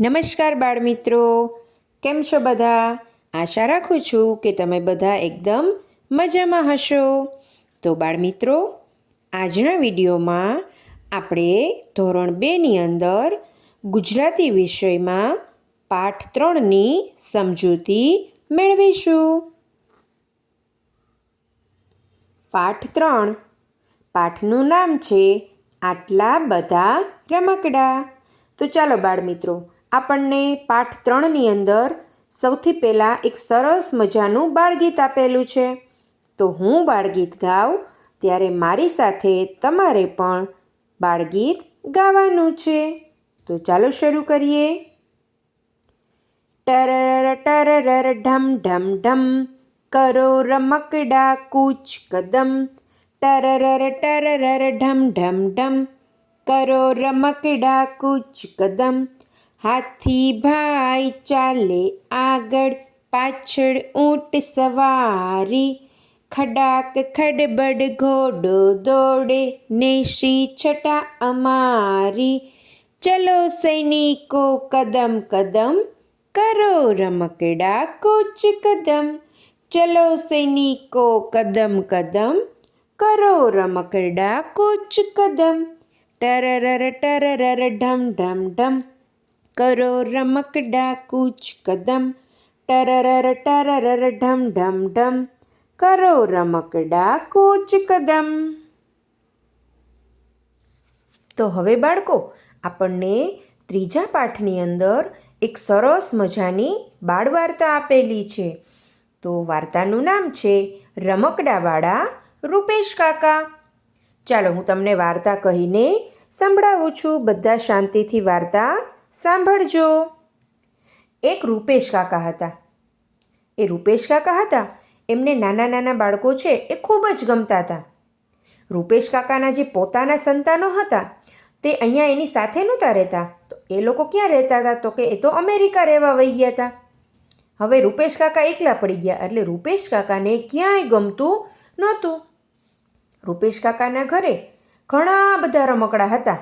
નમસ્કાર બાળમિત્રો. કેમ છો બધા? આશા રાખું છું કે તમે બધા એકદમ મજામાં હશો. તો બાળમિત્રો, આજના વિડીયોમાં આપણે ધોરણ બેની અંદર ગુજરાતી વિષયમાં પાઠ ત્રણની સમજૂતી મેળવીશું. પાઠ ત્રણ. પાઠનું નામ છે, આટલા બધા રમકડા. તો ચાલો બાળમિત્રો આપણને પાઠ ત્રણની અંદર સૌથી પહેલાં એક સરસ મજાનું બાળગીત આપેલું છે. તો હું બાળગીત ગાઉં, ત્યારે મારી સાથે તમારે પણ બાળગીત ગાવાનું છે. તો ચાલો શરૂ કરીએ. ટરર ટરર ઢમ ઢમ ઢમ, કરો રમકડા કૂચ કદમ. ટરર ટરર ઢમ ઢમ ઢમ, કરો રમકડા કૂચ કદમ. હાથી ભાઈ ચાલે આગળ, પાછળ ઊંટ સવારી. ખડાક ખડબડ ઘોડો દોડે, નેશી છટા અમારી. ચલો સૈનિકો, કદમ કદમ કરો રમકડા કૂચ કદમ. ચલો સૈનિકો, કદમ કદમ કરો રમકડા કૂચ કદમ. ટરર ટરર ઢમ ઢમ ઢમ. કરો રમકડા કૂચ કદમ ટરર ટરર ઢમ ઢમ ઢમ કરો રમકડા કૂચ કદમ તો હવે બાળકો, આપણને ત્રીજા પાઠની અંદર એક સરસ મજાની બાળ વાર્તા આપેલી છે. તો વાર્તાનું નામ છે રમકડાવાળા રૂપેશ કાકા. ચાલો, હું તમને વાર્તા કહીને સંભળાવું છું. બધા શાંતિથી વાર્તા સાંભળજો. એક રૂપેશ કાકા હતા. એ રૂપેશ કાકા હતા, એમને નાના નાના બાળકો છે એ ખૂબ જ ગમતા હતા. રૂપેશ કાકાના જે પોતાના સંતાનો હતા, તે અહીંયા એની સાથે નહોતા રહેતા. તો એ લોકો ક્યાં રહેતા હતા? તો કે એ તો અમેરિકા રહેવા વહી ગયા હતા. હવે રૂપેશ કાકા એકલા પડી ગયા, એટલે રૂપેશ કાકાને ક્યાંય ગમતું નહોતું. રૂપેશ કાકાના ઘરે ઘણા બધા રમકડા હતા.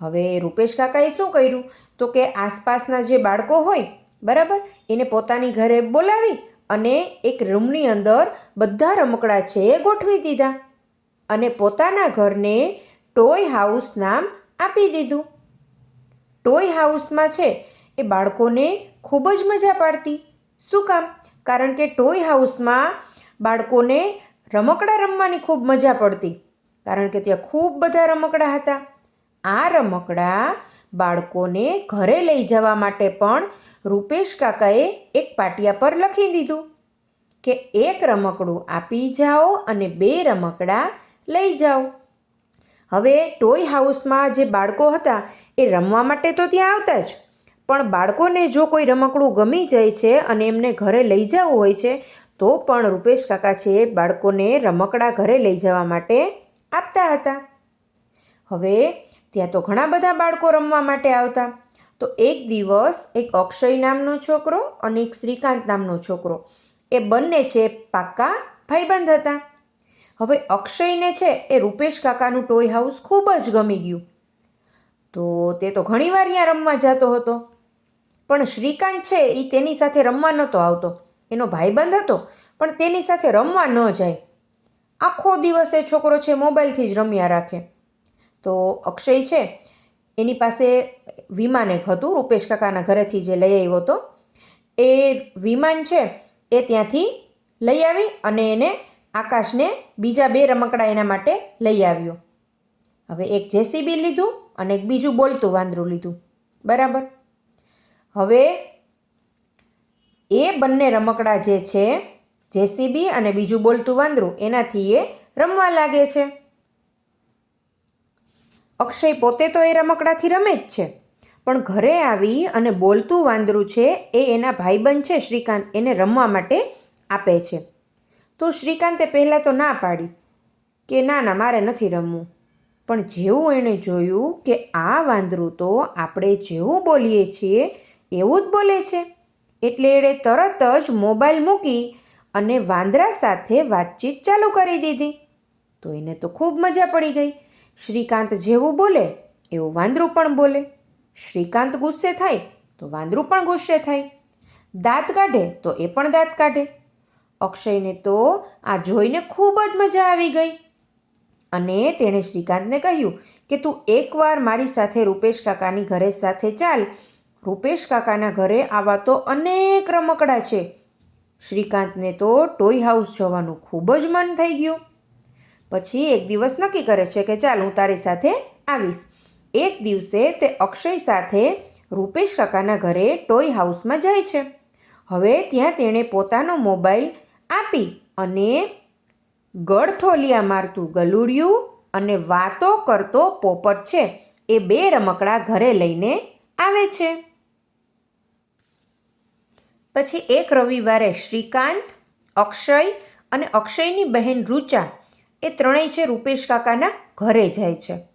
હવે રૂપેશ કાકાએ શું કર્યું? તો કે આસપાસના જે બાળકો હોય, બરાબર, એને પોતાની ઘરે બોલાવી અને એક રૂમની અંદર બધા રમકડા છે એ ગોઠવી દીધા અને પોતાના ઘરને ટોય હાઉસ નામ આપી દીધું. ટોય હાઉસમાં છે એ બાળકોને ખૂબ જ મજા પાડતી. શું કામ? કારણ કે ટોય હાઉસમાં બાળકોને રમકડા રમવાની ખૂબ મજા પડતી. કારણ કે ત્યાં ખૂબ બધા રમકડા હતા. આ રમકડા બાળકોને ઘરે લઈ જવા માટે પણ રૂપેશ કાકાએ એક પાટિયા પર લખી દીધું કે એક રમકડું આપી જાઓ અને બે રમકડા લઈ જાઓ. હવે ટોય હાઉસમાં જે બાળકો હતા એ રમવા માટે તો ત્યાં આવતા જ, પણ બાળકોને જો કોઈ રમકડું ગમી જાય છે અને એમને ઘરે લઈ જવું હોય છે, તો પણ રૂપેશ કાકા છે બાળકોને રમકડા ઘરે લઈ જવા માટે આપતા હતા. હવે ત્યાં તો ઘણા બધા બાળકો રમવા માટે આવતા. તો એક દિવસ એક અક્ષય નામનો છોકરો અને એક શ્રીકાંત નામનો છોકરો. એ બંને છે પાક્કા ભાઈબંધ હતા. હવે અક્ષયને છે એ રૂપેશ કાકાનું ટોય હાઉસ ખૂબ જ ગમી ગયું. તો તે તો ઘણીવાર ત્યાં રમવા જતો હતો. પણ શ્રીકાંત છે એ તેની સાથે રમવા નહોતો આવતો. એનો ભાઈબંધ હતો, પણ તેની સાથે રમવા ન જાય. આખો દિવસ એ છોકરો છે મોબાઈલથી જ રમ્યા રાખે. તો અક્ષય છે, એની પાસે વિમાન એક હતું, રૂપેશ કાકાના ઘરેથી જે લઈ આવ્યો હતો. એ વિમાન છે, એ ત્યાંથી લઈ આવી અને એને આકાશને બીજા બે રમકડા એના માટે લઈ આવ્યો. હવે એક જેસીબી લીધું અને એક બીજું બોલતું વાંદરું લીધું. બરાબર? હવે એ બંને રમકડા જે છે, જેસીબી અને બીજું બોલતું વાંદરું, એનાથી એ રમવા લાગે છે. અક્ષય પોતે તો એ રમકડાથી રમે જ છે. પણ ઘરે આવી અને બોલતું વાંદરું છે એ એના ભાઈબંધ છે શ્રીકાંત, એને રમવા માટે આપે છે. તો શ્રીકાંતે પહેલાં તો ના પાડી કે ના ના, મારે નથી રમવું. પણ જેવું એણે જોયું કે આ વાંદરું તો આપણે જેવું બોલીએ છીએ એવું જ બોલે છે. એટલે એણે તરત જ મોબાઈલ મૂકી અને વાંદરા સાથે વાતચીત ચાલુ કરી દીધી. તો એને તો ખૂબ મજા પડી ગઈ. શ્રીકાંત જેવું બોલે, એવું વાંદરું પણ બોલે. શ્રીકાંત ગુસ્સે થાય, તો વાંદરું પણ ગુસ્સે થાય. દાંત કાઢે, તો એ પણ દાંત કાઢે. અક્ષયને તો આ જોઈને ખૂબ જ મજા આવી ગઈ. અને તેણે શ્રીકાંતને કહ્યું કે, તું એકવાર મારી સાથે રૂપેશ કાકાની ઘરે સાથે ચાલ. રૂપેશ કાકાના ઘરે આવા તો અનેક રમકડા છે. શ્રીકાંતને તો ટોય હાઉસ જવાનું ખૂબ જ મન થઈ ગયું. પછી એક દિવસ નક્કી કરે છે કે ચાલ હું તારી સાથે આવીશ. એક દિવસે તે અક્ષય સાથે રૂપેશ કાકાના ઘરે ટોય હાઉસમાં જાય છે. હવે ત્યાં તેણે પોતાનો મોબાઈલ આપી અને ગળથોલિયા મારતું ગલુડિયું અને વાતો કરતો પોપટ છે એ બે રમકડા ઘરે લઈને આવે છે. પછી એક રવિવારે શ્રીકાંત, અક્ષય અને અક્ષયની બહેન રૂચા એ ત્રણેય છે રૂપેશ કાકાના ઘરે જાય છે.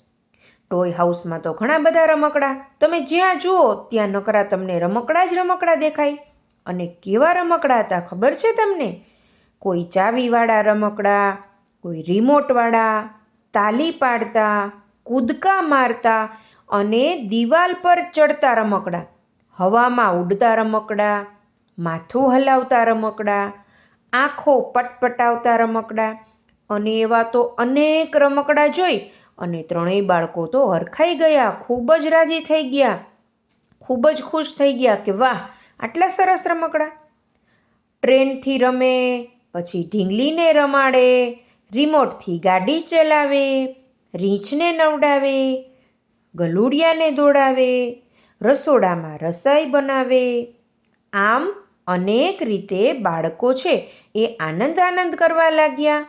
ટોય હાઉસમાં તો ઘણા બધા રમકડા. તમે જ્યાં જુઓ, ત્યાં નકરા તમને રમકડા જ રમકડા દેખાય. અને કેવા રમકડા હતા ખબર છે તમને? કોઈ ચાવીવાળા રમકડા, કોઈ રિમોટવાળા, તાલી પાડતા, કૂદકા મારતા અને દિવાલ પર ચડતા રમકડા. હવામાં ઉડતા રમકડા, માથું હલાવતા રમકડા, આંખો પટપટાવતા રમકડા અને એવા તો અનેક રમકડા જોઈ અને ત્રણેય બાળકો તો હરખાઈ ગયા, ખૂબ જ રાજી થઈ ગયા. ખૂબ જ ખુશ થઈ ગયા કે વાહ, આટલા સરસ રમકડા. ટ્રેનથી રમે, પછી ઢીંગલીને રમાડે, રિમોટથી ગાડી ચલાવે, રીંછને નવડાવે, ગલુડિયાને દોડાવે, રસોડામાં રસાઈ બનાવે. આમ અનેક રીતે બાળકો છે એ આનંદ આનંદ કરવા લાગ્યા.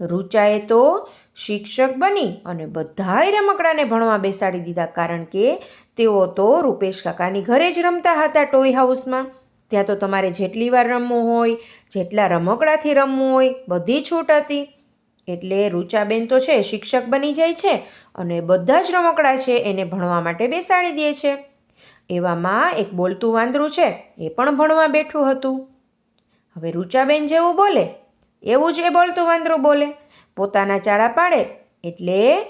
રૂચાએ તો શિક્ષક બની અને બધાય રમકડાને ભણવા બેસાડી દીધા કારણ કે તેઓ તો રૂપેશ કાકાની ઘરે જ રમતા હતા ટોય હાઉસમાં. ત્યાં તો તમારે જેટલી વાર રમવું હોય, જેટલા રમકડાથી રમવું હોય, બધી છૂટ હતી. એટલે રૂચાબેન તો છે, શિક્ષક બની જાય છે અને બધા જ રમકડા છે એને ભણવા માટે બેસાડી દે છે. એવામાં એક બોલતું વાંદરું છે, એ પણ ભણવા બેઠું હતું. હવે રૂચાબેન જેવું બોલે એવું જ એ બોલતું વાંદરું બોલે. પોતાના ચાળા પાડે એટલે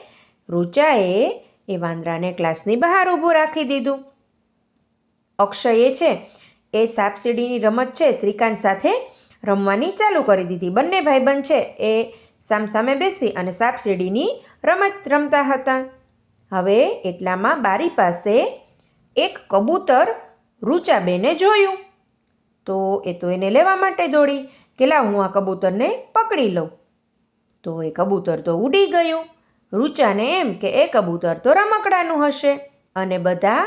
રૂચાએ એ વાંદરાને ક્લાસની બહાર ઊભું રાખી દીધું. અક્ષય એ છે, એ સાપસીડીની રમત છે, શ્રીકાંત સાથે રમવાની ચાલુ કરી દીધી. બંને ભાઈબંધ છે, એ સામસામે બેસી અને સાપસીડીની રમત રમતા હતા. હવે એટલામાં બારી પાસે એક કબૂતર રૂચાબેને જોયું. તો એ તો એને લેવા માટે દોડી. કે લાવ હું આ કબૂતરને પકડી લઉં? તો એ કબૂતર તો ઉડી ગયું. રૂચાને એમ કે એ કબૂતર તો રમકડાનું હશે. અને બધા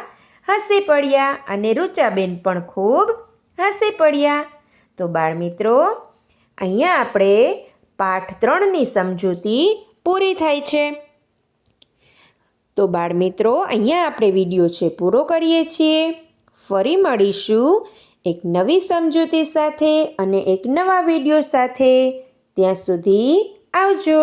હસી પડ્યા અને રૂચાબેન પણ ખૂબ હસી પડ્યા. તો બાળમિત્રો, અહીંયા આપણે પાઠ ત્રણની સમજૂતી પૂરી થાય છે. તો બાળમિત્રો, અહીંયા આપણે વીડિયો છે પૂરો કરીએ છીએ. ફરી મળીશું એક નવી સમજૂતી સાથે અને એક નવા વીડિયો સાથે. ત્યાં સુધી આવજો.